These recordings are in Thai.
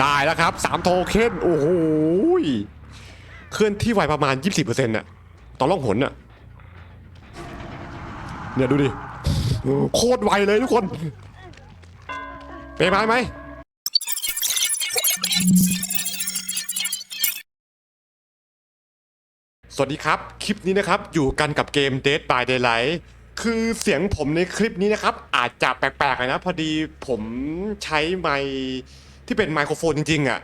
ได้แล้วครับสามโทเค็นโอ้โหเคลื่อนที่ไวประมาณ20%น่ะตอนล่องหนน่ะเนี่ยดูดิ โคตรไวเลยทุกคนเป็นไหมไหมสวัสดีครับ คลิปนี้นะครับ อยู่กันกับเกม Dead by Daylight คือเสียงผมในคลิปนี้นะครับ อาจจะแปลกๆนะ พอดีผมใช้ไมค์ ที่เป็นไมโครโฟนจริงๆอะ่ะ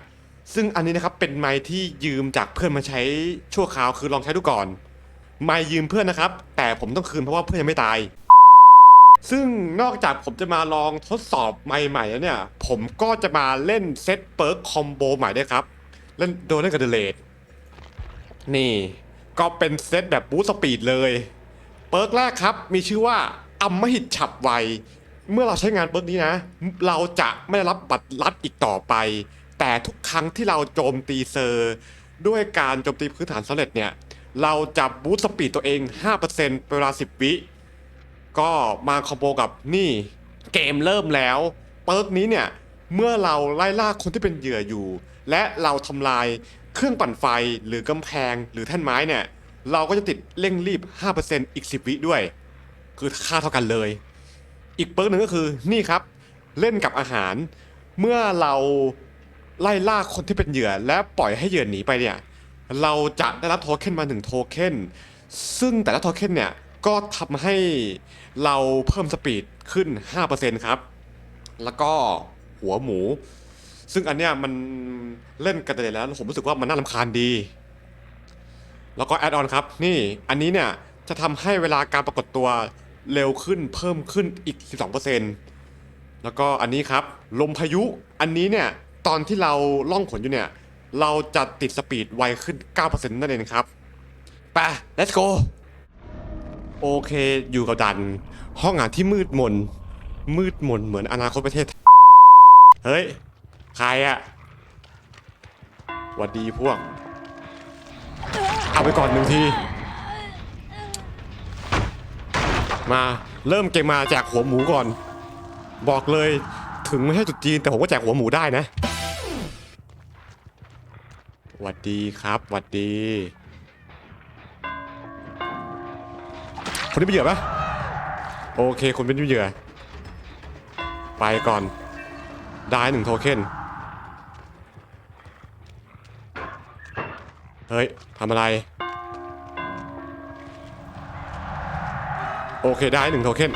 ซึ่งอันนี้นะครับเป็นไมค์ที่ยืมจากเพื่อนมาใช้ชั่วคราวคือลองใช้ดูก่อน ไมค์ยืมเพื่อนนะครับ แต่ผมต้องคืนเพราะว่าเพื่อนยังไม่ตาย ซึ่งนอกจากผมจะมาลองทดสอบไมค์ใหม่แล้วเนี่ย ผมก็จะมาเล่นเซตเปิร์กคอมโบใหม่ด้วยครับเล่นโดนเล่นกับเดเลดนี่ก็เป็นเซตแบบบูสสปีดเลย เปิร์กแรกครับมีชื่อว่าอัมมหิตฉับไว เมื่อเราใช้งานปิร์กนี้นะ เราจะไม่ได้รับบัตรลัดอีกต่อไป แต่ทุกครั้งที่เราโจมตีเซอร์ ด้วยการโจมตีพื้นฐานสำเร็จเนี่ย เราจะบูสต์สปีดตัวเอง 5%เป็นเวลา 10 วิ ก็มาคอมโบกับนี่เกมเริ่มแล้วเปิร์กนี้เนี่ย เมื่อเราไล่ล่าคนที่เป็นเหยื่ออยู่ และเราทำลายเครื่องปั่นไฟหรือกำแพงหรือแท่นไม้เนี่ย เราก็จะติดเร่งรีบ 5%อีก 10 วิด้วย คือค่าเท่ากันเลย อีกเปิร์กหนึ่งก็คือนี่ครับเล่นกับอาหาร เมื่อเราไล่ล่าคนที่เป็นเหยื่อ และปล่อยให้เหยื่อหนีไปเนี่ยเราจะได้รับโทเค็นมาหนึ่งโทเค็นซึ่งแต่ละโทเค็นเนี่ยก็ทำให้เราเพิ่มสปีดขึ้น 5%ครับ แล้วก็หัวหมู ซึ่งอันเนี้ยมันเล่นกันแต่แล้วผมรู้สึกว่ามันน่ารำคาญดี แล้วก็แอดออนครับ นี่อันนี้เนี่ยจะทำให้เวลาการปรากฏตัว เร็วขึ้นเพิ่มขึ้นอีก 12%แล้วก็อันนี้ครับ ลมพายุอันนี้เนี่ย ตอนที่เราล่องขนอยู่เนี่ย เราจะติดสปีดไวขึ้น 9%นั่นเองครับไป let's go โอเคอยู่กับดัน ห้องอ่านที่มืดมน มืดมนเหมือนอนาคตประเทศ เฮ้ย ใครอะหวัดดีพวก เอาไปก่อนหนึ่งที มาเริ่มเกมมาแจกหัวหมูก่อน บอกเลยถึงไม่ใช่จุดจีนแต่ผมก็แจกหัวหมูได้นะหวัดดีครับหวัดดี คนนี้เป็นเหยื่อปะโอเคคนเป็นเหยื่อ ไปก่อน ได้หนึ่งโทเค็นเฮ้ยทำอะไร โอเคได้หนึ่งโทเค็น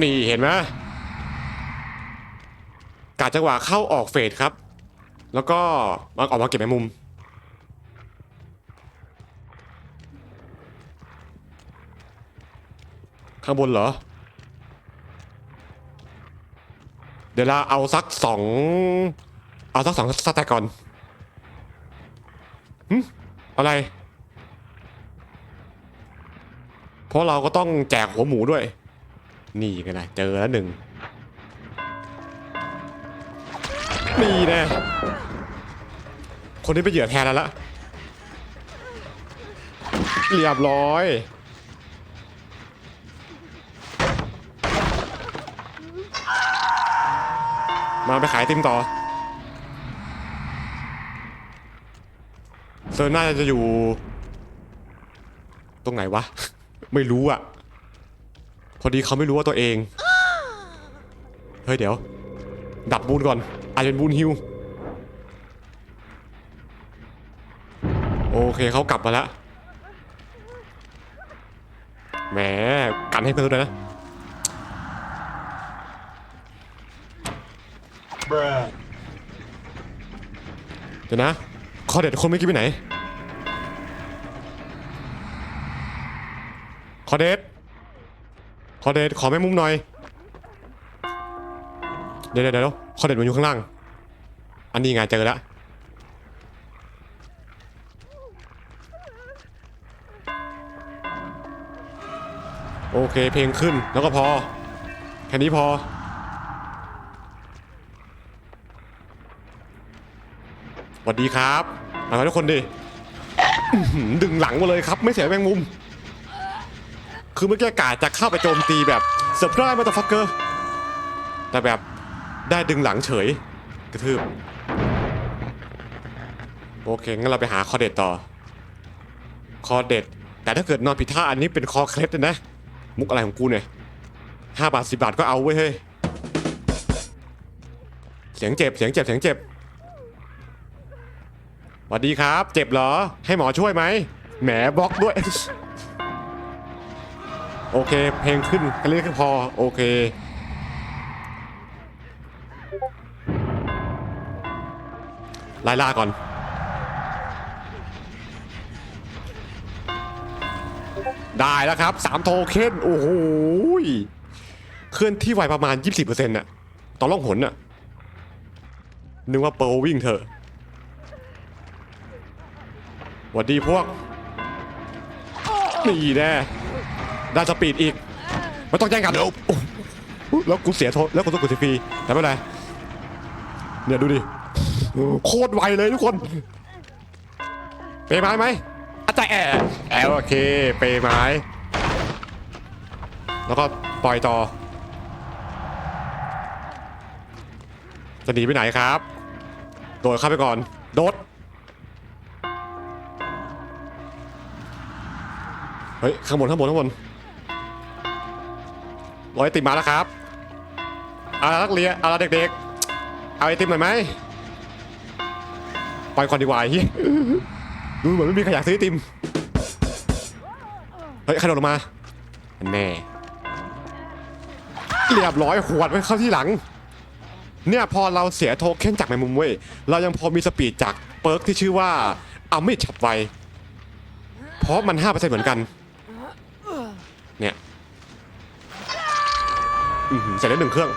นี่เห็นไหมกาจังหวะเข้าออกเฟสครับ แล้วก็มาออกมาเก็บแมมุม ข้างบนเหรอ เดี๋ยวเราเอาสักสองเอาสักสองสแต็กก่อนอะไร เพราะเราก็ต้องแจกหัวหมูด้วย นี่ไงนะเจอแล้วหนึ่งนี่น่คนนี้ไปเหยื่อแทนแล้วละเรียบร้อย มาไปขายติมต่อเซอร์น่าจะอยู่ ตรงไหนวะ ไม่รู้อะพอดีเขาไม่รู้ว่าตัวเอง เฮ้ยเดี๋ยว ดับบูนก่อน อาจจะเป็นบูนฮิว โอเคเขากลับมาแล้วแหมกันให้เพื่อนด้วยนะ Bruh. เดี๋ยวนะ คอเด็ดคนเมื่อกี้ไปไหน คอเด็ดคอเด็ดขอแม่มุมหน่อย เดี๋ยวเดี๋ยวเดี๋ยวคอเด็ดมันอยู่ข้างล่าง อันนี้ไงเจอแล้วโอเคเพลงขึ้นแล้วก็พอ แค่นี้พอ สวัสดีครับมาทุกคนดิดึงหลังมาเลยครับ ไม่เสียแมงมุม คือเมื่อกี้กาจะเข้าไปโจมตีแบบเซอร์ไพรส์มาตฟักเกอร์แต่แบบได้ดึงหลังเฉย กระทืบ โอเค งั้นเราไปหาคอเด็ดต่อ คอเด็ด แต่ถ้าเกิดนอนผิดท่าอันนี้เป็นคอเคล็ดนะ มุกอะไรของกูเนี่ยห้าบาทสิบาทก็เอาเว้เฮ้ย เสียงเจ็บ เสียงเจ็บ เสียงเจ็บสวัสดีครับ เจ็บเหรอ ให้หมอช่วยไหม แหมบล็อกด้วย โอเค เพลงขึ้นแค่นี้ก็พอ โอเค ไล่ล่าก่อนได้แล้วครับ 3 โทเค็น โอ้โห เคลื่อนที่ไวประมาณ 24%น่ะ ตอนล่องหนน่ะ นึกว่าเปิร์วิ่งเถอะหวัดดีพวก นี่แน่ ได้สปีดอีกไม่ต้องแย่งกันโอ้โหแล้วกูเสียโทษแล้วกูต้องกดฟรีแต่ไม่เป็นไรเนี่ยดูดิโคตรไวเลยทุกคนเปย์ไม้ไหมอาจารย์แอร์แอร์โอเคเปย์ไม้ แล้วก็ปล่อยต่อจะหนีไปไหนครับ โดดเข้าไปก่อน โดด เฮ้ย ข้างบนข้างบนข้างบน ร้อยไอติมมาแล้วครับเอาละนักเรียนเอาละเด็กๆ เอาไอติมหน่อยไหมไปก่อนดีกว่าเฮียดูเหมือนไม่มีใครอยากซื้อไอติมเฮ้ยใครโดดลงมาแน่เรียบร้อยขวดไว้เข้าที่หลัง เนี่ยพอเราเสียโทเค็นจากแมงมุมเว้ยเรายังพอมีสปีดจากเปิร์กที่ชื่อว่าเอาไม่ฉับไวเพราะมัน5%เหมือนกัน เนี่ย อือหือเสร็จแล้วหนึ่งเครื่อง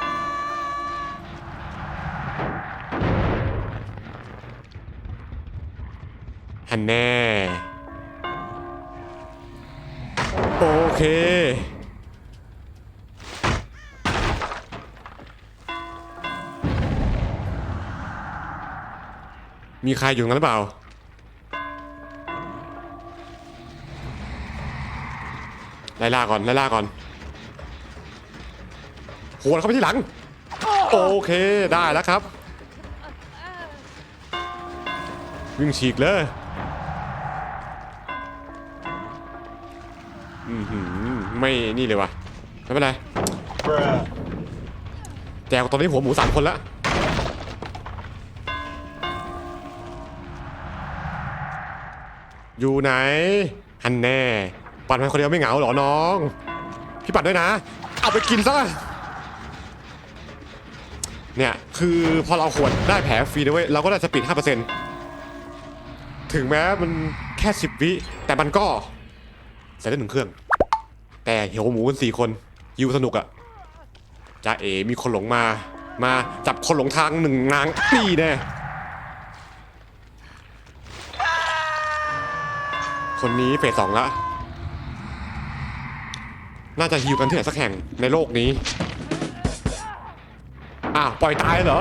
ฮันแน่ โอเค มีใครอยู่งนั้นหรือเปล่า ไล่ล่าก่อน ไล่ล่าก่อน โหนเข้าไปที่หลัง โอเคได้แล้วครับ วิ่งฉีกเลยอือหือไม่นี่เลยวะไม่เป็นไรแจกตอนนี้หัวหมูสามคนละอยู่ไหนฮันแน่ ปั่นไปคนเดียวไม่เหงาเหรอน้อง พี่ปั่นด้วยนะ เอาไปกินซะ เนี่ยคือพอเราขวดได้แผลฟรีนะเว้ยเราก็ได้สปีด5%ถึงแม้มันแค่ 10 วิแต่มันก็ใส่ได้หนึ่งเครื่อง แต่เหี่ยวหมูกันสี่คนยิวสนุกอะจ้าเอมีคนหลงมา มาจับคนหลงทางหนึ่งนางนี่แน่คนนี้เฟสสองละ น่าจะฮิวกันที่ไหนสักแห่งในโลกนี้ อ้าวปล่อยตายเหรอ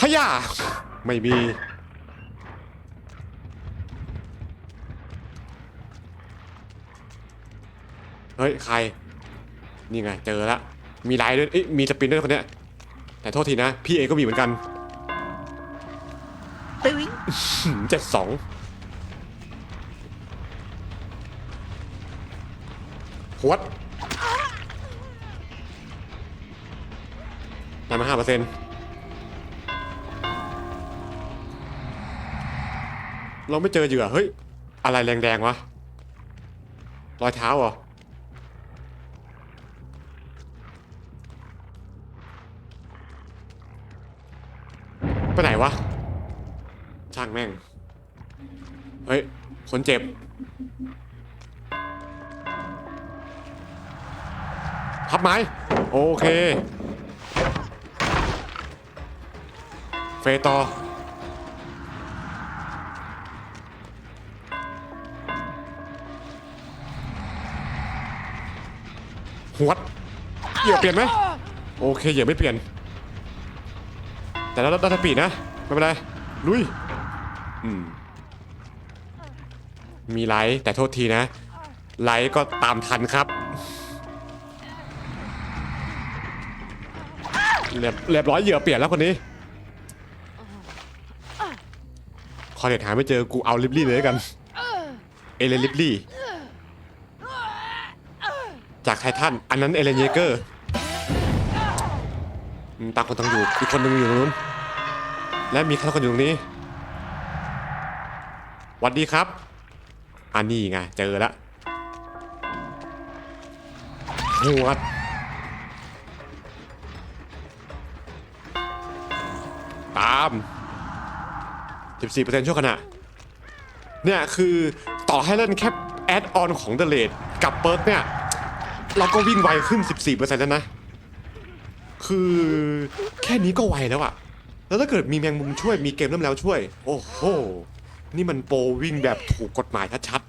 ฮะย่าไม่มี เฮ้ย ใคร นี่ไง เจอละ มีไลน์ด้วยเอ้ยมีสปินด้วยคนเนี้ย แต่โทษทีนะ พี่เองก็มีเหมือนกันตึ้งเจ็ดสองหวด ได้มาห้าเปอร์เซ็นต์เราไม่เจอเหยื่อ เฮ้ย อะไรแดงๆวะ รอยเท้าเหรอ ไปไหนวะ ช่างแม่ง เฮ้ย คนเจ็บ พับไม้ โอเค เฟตอหวดเหยื่อเปลี่ยนไหมโอเคเหยื่อไม่เปลี่ยน แต่แล้วดัตปีนะ ไม่เป็นไร ลุย อืม มีไลท์แต่โทษทีนะ ไลท์ก็ตามทันครับ เรียบเรียบร้อยเหยื่อเปลี่ยนแล้วคนนี้ คอเด็ดหาไม่เจอกูเอาลิบลี่เลยแล้วกัน เอเลนลิบลี่ จากไททันอันนั้นเอเลนเยเกอร์อืมต่างคนต่างอยู่อีกคนหนึงอยู่ตรงนู้น และมีใครสักคนอยู่ตรงนี้หวัดดีครับ อันนี้ไงเจอแล้วหัวดตาม 14%ชั่วขณะ เนี่ยคือต่อให้เล่นแค่แอดออนของเดเลดกับเปิร์กเนี่ย เราก็วิ่งไวขึ้น 14%แล้วนะ คือแค่นี้ก็ไวแล้วอะแล้วถ้าเกิดมีแมงมุมช่วยมีเกมเริ่มแล้วช่วย โอ้โห นี่มันโปรวิ่งแบบถูกกฎหมายชัด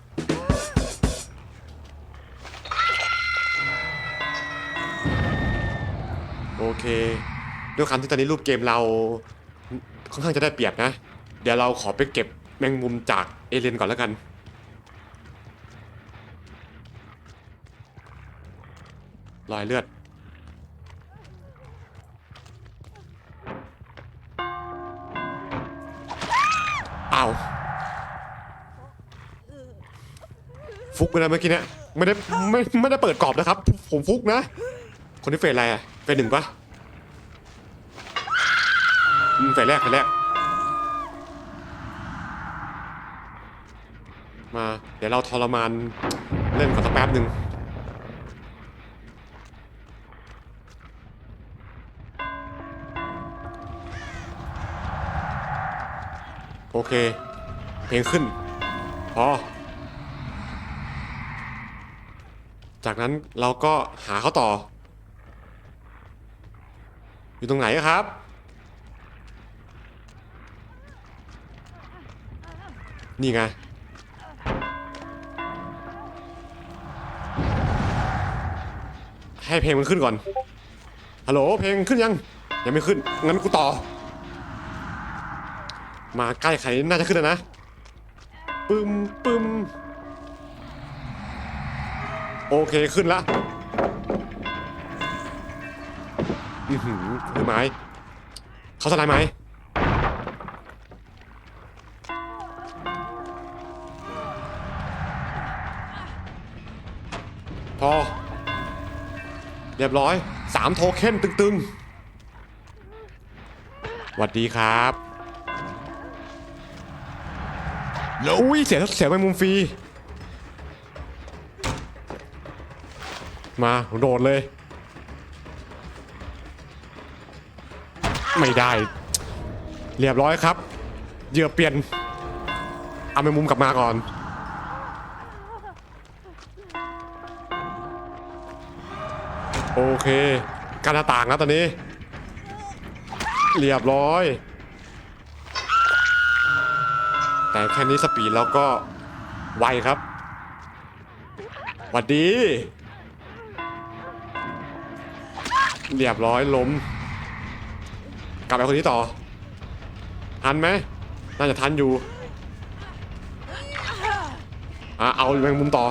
โอเค ด้วยคำที่ตอนนี้รูปเกมเราค่อนข้างจะได้เปรียบนะ เดี๋ยวเราขอไปเก็บแมงมุมจากเอเลนก่อนแล้วกัน รอยเลือด เอาฟุกไปนะเมื่อกี้เนี่ยไม่ได้ไม่ไม่ได้เปิดกรอบนะครับ ผมฟุกนะ คนที่เฟสอะไรอะเฟสหนึ่งปะเฟสแรกเฟสแรก มา เดี๋ยวเราทรมานเล่นก่อนสักแป๊บหนึ่งโอเค เพลงขึ้น พอ จากนั้นเราก็หาเขาต่อ อยู่ตรงไหนครับ นี่ไง ให้เพลงมันขึ้นก่อน ฮัลโหลเพลงขึ้นยัง ยังไม่ขึ้น งั้นกูต่อ มาใกล้ใครน่าจะขึ้นแล้วนะ ปึ้มปึ้มโอเคขึ้นละอือหือคือไม้ เขาสไลด์ไหมพอ เรียบร้อยสามโทเค็นตึงๆหวัดดีครับอุ้ยเสียเสียไปมุมฟรี มาโดดเลย ไม่ได้ เรียบร้อยครับ เหยื่อเปลี่ยน เอาไปมุมกลับมาก่อน โอเคการหน้าต่างแล้วตอนนี้ เรียบร้อย แต่แค่นี้สปีดเราก็ไวครับหวัดดี เรียบร้อยล้ม กลับไปคนนี้ต่อ ทันไหม น่าจะทันอยู่อะเอาแมงมุมต่อ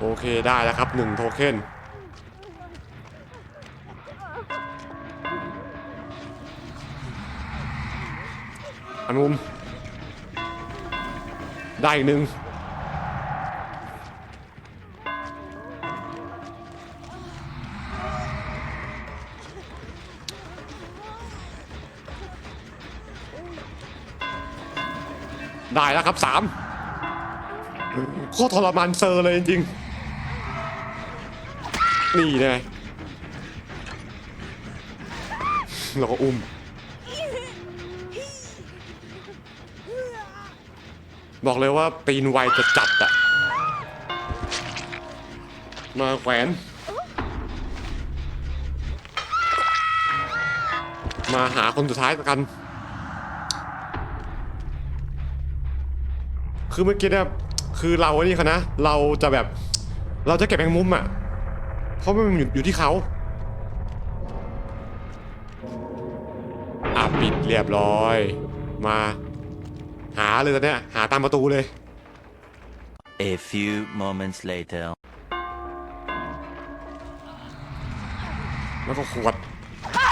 โอเคได้แล้วครับหนึ่งโทเค็นอนุมได้หนึ่งได้แล้วครับสามโคตรทรมานเซอร์เลยจริงๆ นี่ไงเราก็อุ้มบอกเลยว่าตีนไวจะจัดอะมาแขวน มาหาคนสุดท้ายกัน คือเมื่อกี้เนี่ยคือเราไอ้นี่เขานะ เราจะแบบ เราจะเก็บแมงมุมอะ เพราะมันอยู่อยู่ที่เขาอะปิดเรียบร้อย มา หาเลยตอนเนี้ยหาตามประตูเลย A few moments later. แล้วก็ขวด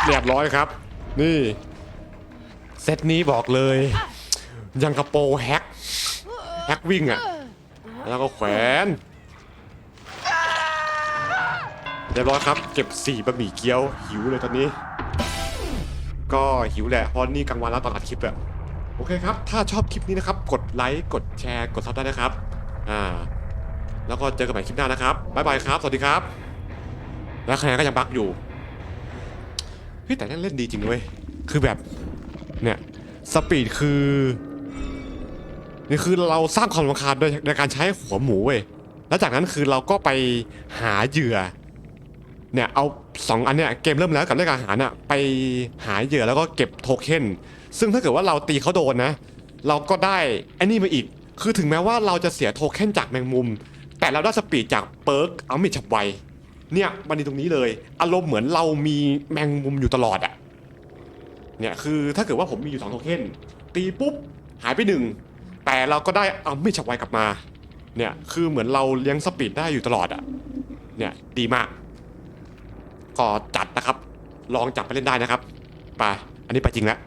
เรียบร้อยครับ นี่ เซตนี้บอกเลย ยังกระโปรแฮกแฮกวิ่งอะแล้วก็แขวน เรียบร้อยครับ เก็บสี่บะหมี่เกี๊ยวหิวเลยตอนนี้ ก็หิวแหละเพราะนี่กลางวันแล้วตอนอัดคลิปอะโอเคครับ ถ้าชอบคลิปนี้นะครับ กดไลค์กดแชร์กดซับได้นะครับอ่าแล้วก็เจอกันใหม่คลิปหน้านะครับบ๊ายบายครับ สวัสดีครับ แล้วคะแนนก็ยังบักอยู่เฮ้ยแต่นั่นเล่นดีจริงเว้ยคือแบบเนี่ยสปีดคือนี่คือเราสร้างความรำคาญโดยในการใช้หัวหมูเว้ยแล้วจากนั้นคือเราก็ไปหาเหยื่อ เนี่ยเอาสองอันเนี่ยเกมเริ่มแล้วกับเรื่องอาหารอะไปหาเหยื่อแล้วก็เก็บโทเค็นซึ่งถ้าเกิดว่าเราตีเขาโดนนะ เราก็ได้ไอ้นี่มาอีก คือถึงแม้ว่าเราจะเสียโทเค็นจากแมงมุม แต่เราได้สปีดจากเปิร์กเอามิดฉับไวเนี่ยมันดีตรงนี้เลย อารมณ์เหมือนเรามีแมงมุมอยู่ตลอดอะเนี่ยคือถ้าเกิดว่าผมมีอยู่สองโทเค็นตีปุ๊บหายไปหนึ่งแต่เราก็ได้เอามิดฉับไวกลับมาเนี่ยคือเหมือนเราเลี้ยงสปีดได้อยู่ตลอดอะเนี่ยดีมาก ก็จัดนะครับ ลองจับไปเล่นได้นะครับ ไป อันนี้ไปจริงแล้ว